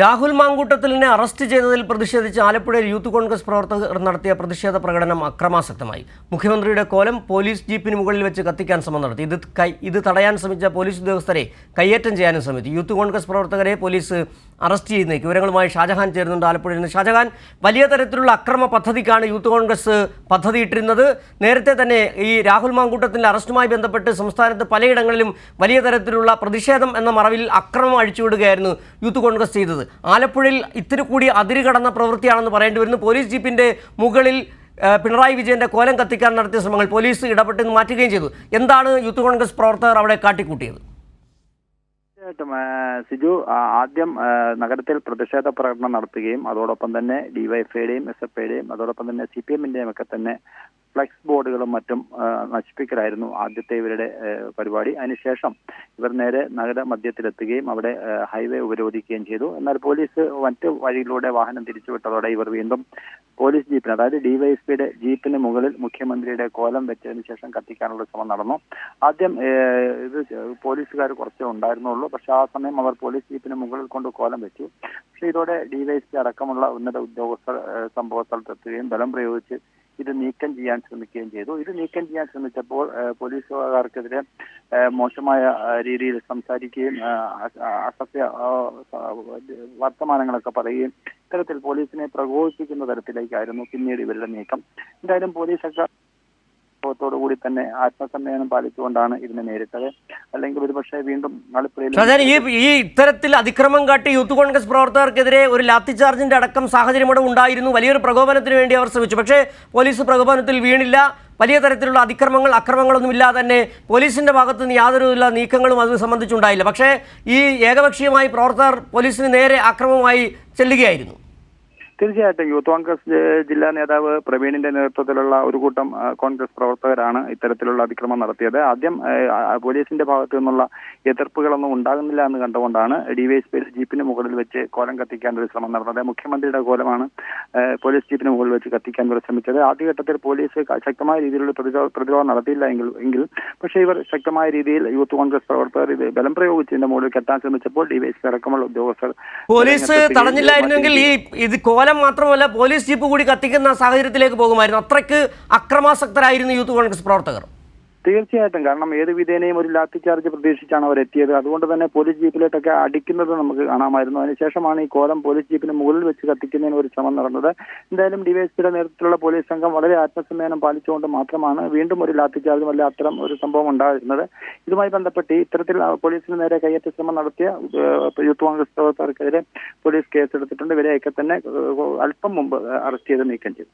Rahul മാങ്കൂട്ടത്തിലിനെ arrest ചെയ്തതിൽ പ്രതിഷേധിച്ച് ആലപ്പുഴയിൽ യൂത്ത് കോൺഗ്രസ് പ്രവർത്തകർ നടത്തിയ പ്രതിഷേധ പ്രകടനം അക്രമാസക്തമായി. മുഖ്യമന്ത്രിയുടെ കോലം പോലീസ് ജീപ്പിന് മുകളിൽ വെച്ച് കത്തിക്കാൻ ശ്രമം നടത്തി. ഇത് കൈ ഇത് തടയാൻ ശ്രമിച്ച പോലീസ് ഉദ്യോഗസ്ഥരെ കയ്യേറ്റം ചെയ്യാനും ശ്രമിച്ചു. യൂത്ത് കോൺഗ്രസ് പ്രവർത്തകരെ പോലീസ് അറസ്റ്റ് ചെയ്യുന്നേക്ക് വിവരങ്ങളുമായി ഷാജഹാൻ ചേരുന്നുണ്ട് ആലപ്പുഴയിൽ നിന്ന്. ഷാജഹാൻ വലിയ തരത്തിലുള്ള അക്രമ പദ്ധതിക്കാണ് യൂത്ത് കോൺഗ്രസ് പദ്ധതി ഇട്ടിരുന്നത് നേരത്തെ തന്നെ ഈ രാഹുൽ മാങ്കൂട്ടത്തിന്റെ അറസ്റ്റുമായി ബന്ധപ്പെട്ട് സംസ്ഥാനത്ത് പലയിടങ്ങളിലും വലിയ തരത്തിലുള്ള പ്രതിഷേധം എന്ന മറവിൽ അക്രമം അഴിച്ചുവിടുകയായിരുന്നു യൂത്ത് കോൺഗ്രസ് ചെയ്തത്. ആലപ്പുഴയിൽ ഇത്തിരി കൂടി അതിര് കടന്ന പ്രവൃത്തിയാണെന്ന് പറയേണ്ടി വരുന്നു. പോലീസ് ജീപ്പിന്റെ മുകളിൽ പിണറായി വിജയന്റെ കോലം കത്തിക്കാൻ നടത്തിയ ശ്രമങ്ങൾ പോലീസ് ഇടപെട്ട് മാറ്റുകയും ചെയ്തു. എന്താണ് യൂത്ത് കോൺഗ്രസ് പ്രവർത്തകർ അവിടെ കാട്ടിക്കൂട്ടിയത്? സിജു ആദ്യം നഗരത്തിൽ പ്രതിഷേധ പ്രകടനം നടത്തുകയും അതോടൊപ്പം തന്നെ ഡിവൈഎഫ്ഐയുടെയും എസ് എഫ് ഐയുടെയും അതോടൊപ്പം തന്നെ സി പി എമ്മിന്റെയും ഒക്കെ തന്നെ ഫ്ലെക്സ് ബോർഡുകളും മറ്റും നശിപ്പിക്കലായിരുന്നു ആദ്യത്തെ ഇവരുടെ പരിപാടി. അതിനുശേഷം ഇവർ നേരെ നഗര മധ്യത്തിലെത്തുകയും അവിടെ ഹൈവേ ഉപരോധിക്കുകയും ചെയ്തു. എന്നാൽ പോലീസ് മറ്റ് വഴിയിലൂടെ വാഹനം തിരിച്ചുവിട്ടതോടെ ഇവർ വീണ്ടും പോലീസ് ജീപ്പിന് അതായത് ഡിവൈഎസ്പിയുടെ ജീപ്പിന് മുകളിൽ മുഖ്യമന്ത്രിയുടെ കോലം വെച്ചതിന് ശേഷം കത്തിക്കാനുള്ള ശ്രമം നടന്നു. ആദ്യം ഇത് പോലീസുകാർ കുറച്ചേ ഉണ്ടായിരുന്നുള്ളൂ. പക്ഷെ ആ സമയം അവർ പോലീസ് ജീപ്പിന് മുകളിൽ കൊണ്ട് കോലം വെച്ചു. പക്ഷെ ഇതോടെ ഡിവൈഎസ്പി അടക്കമുള്ള ഉന്നത ഉദ്യോഗസ്ഥർ സംഭവ സ്ഥലത്തെത്തുകയും ബലം പ്രയോഗിച്ച് ഇത് നീക്കം ചെയ്യാൻ ശ്രമിക്കുകയും ചെയ്തു. ഇത് നീക്കം ചെയ്യാൻ ശ്രമിച്ചപ്പോൾ പോലീസുകാർക്കെതിരെ മോശമായ രീതിയിൽ സംസാരിക്കുകയും അസഭ്യ വർത്തമാനങ്ങളൊക്കെ പറയുകയും ഇത്തരത്തിൽ പോലീസിനെ പ്രകോപിപ്പിക്കുന്ന തരത്തിലേക്കായിരുന്നു പിന്നീട് ഇവരുടെ നീക്കം. എന്തായാലും പോലീസൊക്കെ കൂടി തന്നെ ആത്മസമ്മേളനം പാലിച്ചുകൊണ്ടാണ് ഇതിനെ നേരിട്ടത്. അല്ലെങ്കിൽ ഒരുപക്ഷെ വീണ്ടും ആലപ്പുഴയിൽ ഈ ഈ ഇത്തരത്തിൽ അതിക്രമം കാട്ടി യൂത്ത് കോൺഗ്രസ് പ്രവർത്തകർക്കെതിരെ ഒരു ലാത്തി ചാർജിന്റെ അടക്കം സാഹചര്യം ഇവിടെ ഉണ്ടായിരുന്നു. വലിയൊരു പ്രകോപനത്തിന് വേണ്ടി അവർ ശ്രമിച്ചു. പക്ഷേ പോലീസ് പ്രകോപനത്തിൽ വീണില്ല. വലിയ തരത്തിലുള്ള അതിക്രമങ്ങൾ അക്രമങ്ങളൊന്നും ഇല്ലാതെ തന്നെ പോലീസിന്റെ ഭാഗത്തു നിന്ന് യാതൊരുവിധ നീക്കങ്ങളും അത് സംബന്ധിച്ചുണ്ടായില്ല. പക്ഷേ ഈ ഏകപക്ഷീയമായി പ്രവർത്തകർ പോലീസിന് നേരെ അക്രമമായി ചെല്ലുകയായിരുന്നു. തീർച്ചയായിട്ടും യൂത്ത് കോൺഗ്രസ് ജില്ലാ നേതാവ് പ്രവീണിന്റെ നേതൃത്വത്തിലുള്ള ഒരു കൂട്ടം കോൺഗ്രസ് പ്രവർത്തകരാണ് ഇത്തരത്തിലുള്ള അതിക്രമം നടത്തിയത്. ആദ്യം പോലീസിന്റെ ഭാഗത്തു നിന്നുള്ള എതിർപ്പുകളൊന്നും ഉണ്ടാകുന്നില്ല എന്ന് കണ്ടുകൊണ്ടാണ് ഡിവൈഎസ്പി ജീപ്പിന് മുകളിൽ വെച്ച് കോലം കത്തിക്കാൻ ഒരു ശ്രമം നടന്നത്. മുഖ്യമന്ത്രിയുടെ കോലമാണ് പോലീസ് ജീപ്പിന് മുകളിൽ വെച്ച് കത്തിക്കാൻ ഇവർ ശ്രമിച്ചത്. ആദ്യഘട്ടത്തിൽ പോലീസ് ശക്തമായ രീതിയിലുള്ള പ്രതിരോധ പ്രതിരോധം നടത്തിയില്ല എങ്കിൽ എങ്കിൽ പക്ഷേ ഇവർ ശക്തമായ രീതിയിൽ യൂത്ത് കോൺഗ്രസ് പ്രവർത്തകർ ഇത് ബലം പ്രയോഗിച്ചതിന്റെ മുകളിൽ കെട്ടാൻ ശ്രമിച്ചപ്പോൾ ഡിവൈഎസ്പി അടക്കമുള്ള ഉദ്യോഗസ്ഥർ പോലീസ് തടഞ്ഞില്ലായിരുന്നെങ്കിൽ ഈ ഇത് കോലം മാത്രമല്ല പോലീസ് ജീപ്പ് കൂടി കത്തിക്കുന്ന സാഹചര്യത്തിലേക്ക് പോകുമായിരുന്നു. അത്രയ്ക്ക് അക്രമാസക്തരായിരുന്നു യൂത്ത് കോൺഗ്രസ് പ്രവർത്തകർ. തീർച്ചയായിട്ടും കാരണം ഏത് വിധേനയും ഒരു ലാത്തി ചാർജ് പ്രതീക്ഷിച്ചാണ് അവർ എത്തിയത് അതുകൊണ്ട് തന്നെ പോലീസ് ജീപ്പിലോട്ടൊക്കെ അടിക്കുന്നത് നമുക്ക് കാണാമായിരുന്നു. അതിനുശേഷമാണ് ഈ കോലം പോലീസ് ജീപ്പിന് മുകളിൽ വെച്ച് കത്തിക്കുന്നതിന് ഒരു ശ്രമം നടന്നത്. എന്തായാലും ഡിവൈഎസ്പിയുടെ നേതൃത്വത്തിലുള്ള പോലീസ് സംഘം വളരെ ആത്മസമ്മേനം പാലിച്ചുകൊണ്ട് മാത്രമാണ് വീണ്ടും ഒരു ലാത്തി ചാർജും അല്ല അത്തരം ഒരു സംഭവം ഉണ്ടായിരുന്നത്. ഇതുമായി ബന്ധപ്പെട്ട് ഇത്തരത്തിൽ പോലീസിന് നേരെ കയ്യേറ്റ ശ്രമം നടത്തിയ യൂത്ത് കോൺഗ്രസ് പ്രവർത്തകർക്കെതിരെ പോലീസ് കേസെടുത്തിട്ടുണ്ട്. ഇവരെയൊക്കെ തന്നെ അല്പം മുമ്പ് അറസ്റ്റ് ചെയ്ത് നീക്കം ചെയ്തു.